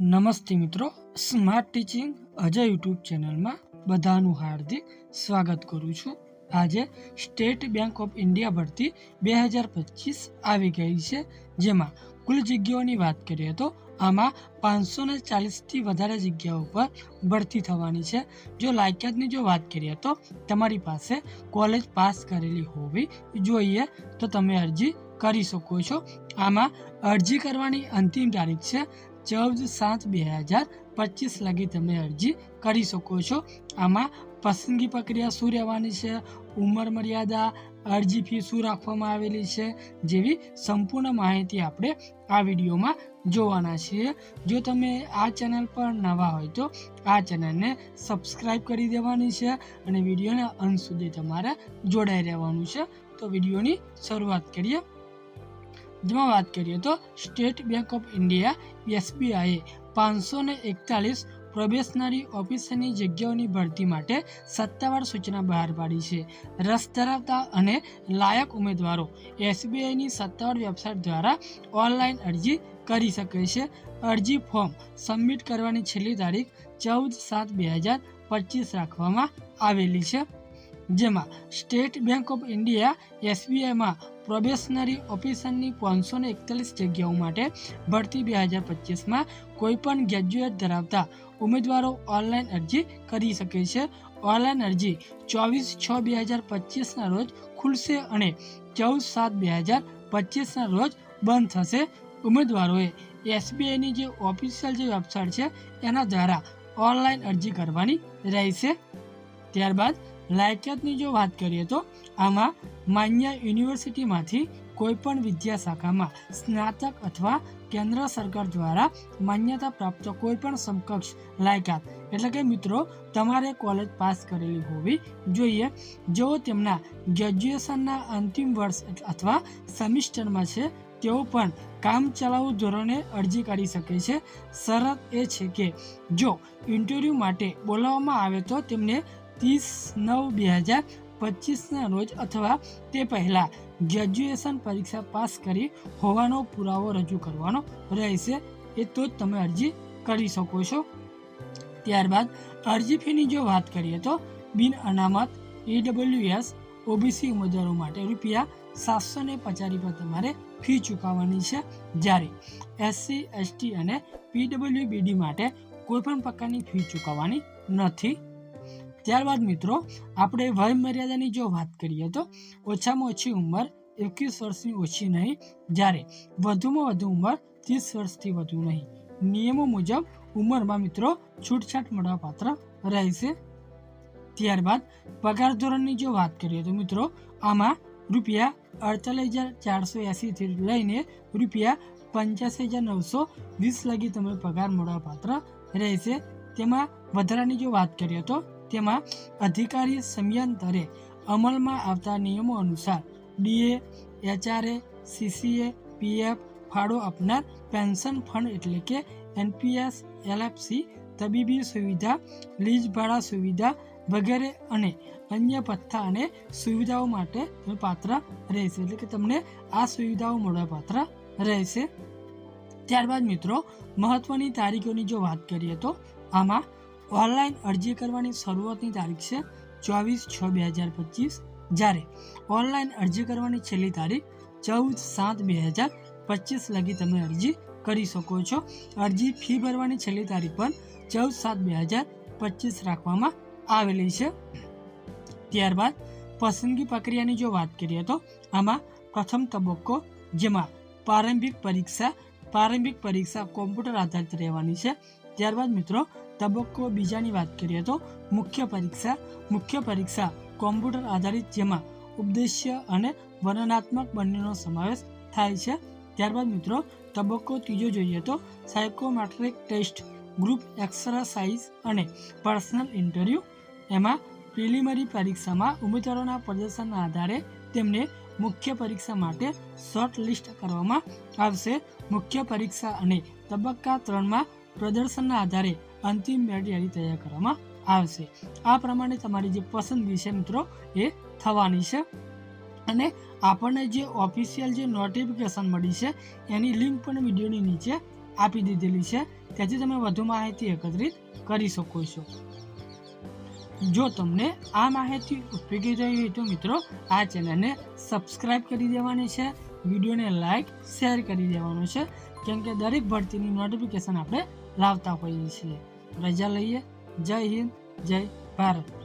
નમસ્તે મિત્રો smart teaching Ajay YouTube ચેનલમાં બધાનું હાર્દિક સ્વાગત કરું છું. આજે સ્ટેટ બેંક ઓફ ઇન્ડિયા ભરતી બે હજાર પચીસ આવી ગઈ છે. જેમાં કુલ જગ્યાઓની વાત કરીએ તો આમાં પાંચસો ને ચાલીસથી વધારે જગ્યાઓ પર ભરતી થવાની છે. જો લાયકાતની જો વાત કરીએ તો તમારી પાસે કોલેજ પાસ કરેલી હોવી જોઈએ તો તમે અરજી કરી શકો છો. આમાં અરજી કરવાની અંતિમ તારીખ છે ચૌદ સાત બે હજાર પચીસ લગી તમે અરજી કરી શકો છો. આમાં પસંદગી પ્રક્રિયા શું રહેવાની છે? ઉંમર મર્યાદા, અરજી ફી શું રાખવામાં આવેલી છે? જેવી સંપૂર્ણ માહિતી આપણે આ વિડીયોમાં જોવાના છીએ. જો તમે આ ચેનલ પર નવા હોય તો આ ચેનલને સબસ્ક્રાઈબ કરી દેવાની છે અને વિડીયોના અંત સુધી તમારે જોડાઈ રહેવાનું છે. તો વિડીયોની શરૂઆત કરીએ. જેમાં વાત કરીએ તો સ્ટેટ બેંક ઓફ ઇન્ડિયા, એસબીઆઈએ પાંચસો ને એકતાલીસ પ્રોબેશનરી ઓફિસરની જગ્યાઓની ભરતી માટે સત્તાવાર સૂચના બહાર પાડી છે. રસ ધરાવતા અને લાયક ઉમેદવારો એસબીઆઈની સત્તાવાર વેબસાઇટ દ્વારા ઓનલાઈન અરજી કરી શકે છે. અરજી ફોર્મ સબમિટ કરવાની છેલ્લી તારીખ ચૌદ સાત બે હજાર પચીસ રાખવામાં આવેલી છે. જેમાં સ્ટેટ બેંક ઓફ ઇન્ડિયા, એસબીઆઈમાં પ્રોબેશનરી ઓફિસરની પાંચસો ને એકતાલીસ જગ્યાઓ માટે ભરતી બે હજાર પચીસમાં કોઈપણ ગ્રેજ્યુએટ ધરાવતા ઉમેદવારો ઓનલાઈન અરજી કરી શકે છે. ઓનલાઈન અરજી ચોવીસ છ બે હજાર પચીસના રોજ ખુલશે અને ચૌદ સાત બે હજાર પચીસના રોજ બંધ થશે. ઉમેદવારોએ એસબીઆઈની જે ઓફિશિયલ જે વેબસાઇટ છે, એના દ્વારા ઓનલાઈન અરજી કરવાની રહેશે. ત્યારબાદ લાયકાતની જો વાત કરીએ તો આમાં માન્ય યુનિવર્સિટીમાંથી કોઈપણ વિદ્યા શાખામાં સ્નાતક અથવા કેન્દ્ર સરકાર દ્વારા માન્યતા પ્રાપ્ત કોઈપણ સમકક્ષ લાયકાત. એટલે કે મિત્રો, તમારે કોલેજ પાસ કરેલી હોવી જોઈએ. જેઓ તેમના ગ્રેજ્યુએશનના અંતિમ વર્ષ અથવા સેમિસ્ટરમાં છે, તેઓ પણ કામ ચલાઉ ધોરણે અરજી કરી શકે છે. શરત એ છે કે જો ઇન્ટરવ્યૂ માટે બોલાવવામાં આવે તો તેમને ત્રીસ નવ બે હજાર પચીસના રોજ અથવા તે પહેલાં ગ્રેજ્યુએશન પરીક્ષા પાસ કરી હોવાનો પુરાવો રજૂ કરવાનો રહેશે. એ તો જ તમે અરજી કરી શકો છો. ત્યારબાદ અરજી ફીની જો વાત કરીએ તો બિન અનામત ઈડબ્લ્યુએસ ઓબીસી ઉમેદવારો માટે રૂપિયા સાતસો ને પચાસ રૂપિયા તમારે ફી ચૂકવવાની છે. જ્યારે એસસી એસટી અને પીડબ્લ્યુબીડી માટે કોઈપણ પ્રકારની ફી ચૂકવવાની નથી. ત્યારબાદ મિત્રો, આપણે વય મર્યાદાની જો વાત કરીએ તો ઓછામાં ઓછી ઉંમર એકવીસ વર્ષની ઓછી નહીં, જ્યારે વધુમાં વધુ ઉંમર ત્રીસ વર્ષથી વધુ નહીં. નિયમો મુજબ ઉંમરમાં મિત્રો છૂટછાટ મળવાપાત્ર રહેશે. ત્યારબાદ પગાર ધોરણની જો વાત કરીએ તો મિત્રો, આમાં રૂપિયા અડતાલીસ હજાર ચારસો એંસીથી લઈને રૂપિયા પંચ્યાસી હજાર નવસો વીસ લગી તમે પગાર મળવાપાત્ર રહેશે. તેમાં વધારાની જો વાત કરીએ તો તેમાં અધિકારી સમયાંતરે અમલમાં આવતા નિયમો અનુસાર ડીએ, એચઆરએ, સીસીએ, પીએફ ફાળો આપનાર પેન્શન ફંડ એટલે કે એનપીએસ, એલએફસી, તબીબી સુવિધા લીજ ભાડા સુવિધા વગેરે અને અન્ય પથ્થા અને સુવિધાઓ માટે તમે પાત્ર રહેશે. એટલે કે તમને આ સુવિધાઓ મળવા પાત્ર રહેશે. ત્યારબાદ મિત્રો, મહત્વની તારીખોની જો વાત કરીએ તો આમાં ઓનલાઈન અરજી કરવાની શરૂઆતની તારીખ છે ચોવીસ છ બે હજાર પચીસ. જ્યારે ઓનલાઈન અરજી કરવાની છેલ્લી તારીખ ચૌદ સાત બે હજાર પચીસ લગી તમે અરજી કરી શકો છો. અરજી ફી ભરવાની છેલ્લી તારીખ પણ ચૌદ સાત બે હજાર પચીસ રાખવામાં આવેલી છે. ત્યારબાદ પસંદગી પ્રક્રિયાની જો વાત કરીએ તો આમાં પ્રથમ તબક્કો જેમાં પ્રારંભિક પરીક્ષા પ્રારંભિક પરીક્ષા કોમ્પ્યુટર આધારિત રહેવાની છે. ત્યારબાદ મિત્રો, તબક્કો બીજાની વાત કરીએ તો મુખ્ય પરીક્ષા મુખ્ય પરીક્ષા કોમ્પ્યુટર આધારિત જેમાં ઉપદેશ્ય અને વર્ણનાત્મક બંનેનો સમાવેશ થાય છે. ત્યારબાદ મિત્રો, તબક્કો ત્રીજો જોઈએ તો સાયકોમેટ્રિક ટેસ્ટ, ગ્રુપ એક્સરસાઇઝ અને પર્સનલ ઇન્ટરવ્યૂ. એમાં પ્રિલિમરી પરીક્ષામાં ઉમેદવારોના પ્રદર્શનના આધારે તેમને મુખ્ય પરીક્ષા માટે શોર્ટ લિસ્ટ કરવામાં આવશે. મુખ્ય પરીક્ષા અને તબક્કા ત્રણમાં પ્રદર્શનના આધારે અંતિમ યાદી તૈયાર કરવામાં આવશે. આ પ્રમાણે તમારી જે પસંદગી છે મિત્રો, એ થવાની છે. અને આપણને જે ઓફિશિયલ જે નોટિફિકેશન મળી છે, એની લિંક પણ વિડીયોની નીચે આપી દીધેલી છે. ત્યાંથી તમે વધુ માહિતી એકત્રિત કરી શકો છો. જો તમને આ માહિતી ઉપયોગી થઈ હોય તો મિત્રો, આ ચેનલને સબસ્ક્રાઈબ કરી દેવાની છે. વિડીયોને લાઈક શેર કરી દેવાનો છે. કેમ કે દરેક ભરતીની નોટિફિકેશન આપણે લાવતા હોઈએ છીએ. રજા લઈએ. જય હિન્દ, જય ભારત.